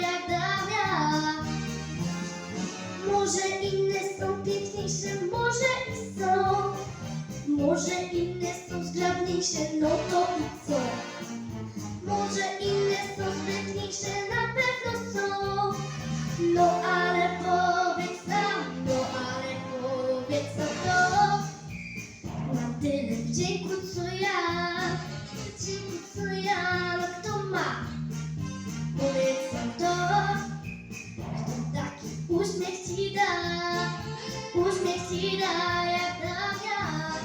jak dawia. Może inne są piękniejsze, może i są. Może inne są zgrabniejsze, no to i co? Może inne są sprytniejsze, na pewno są. No ale powiedz nam, no ale powiedz co to. Mam tyle wdzięku co ja, uśmiech ci da, uśmiech ci da jak dawiać.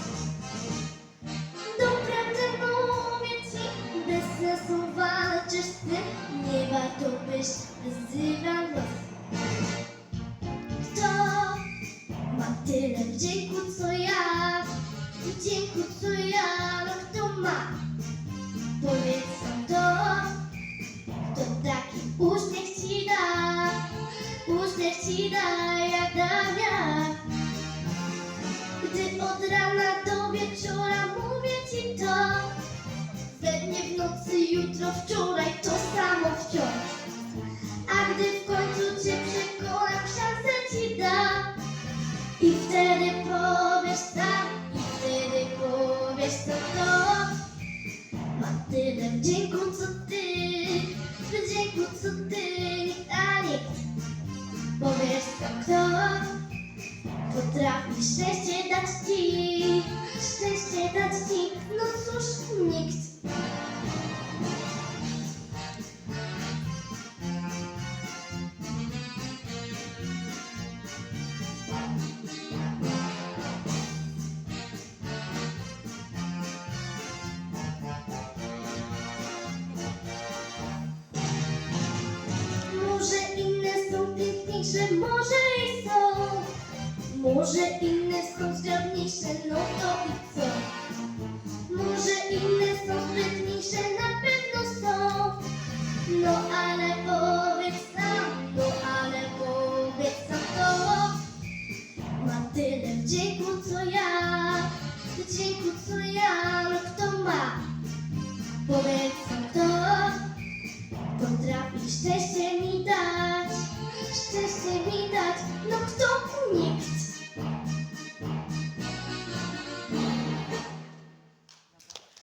Doprawdy mówię ci, bez sensu walczysz ty, nie warto byś wyzywał los. Kto ma uśmiech ci da jak dawia. Gdy od rana do wieczora mówię ci to, we w nocy, jutro, wczoraj, to samo wciąż. A gdy w końcu cię przekonam, szansę ci dam. I wtedy powiesz tak, i wtedy powiesz co to. Mam tyle wdzięku co ty, wdzięku co ty. Powiesz co kto potrafi szczęście dać ci, szczęście dać ci, no może i są Może inne są zgrabniejsze, no to i co? Może inne są sprytniejsze, na pewno są. No ale powiedz sam, no ale powiedz sam to. Ma tyle wdzięku co ja, wdzięku co ja, no kto ma? Powiedz sam to, potrafi szczęście mi dać. wszyscy widać. No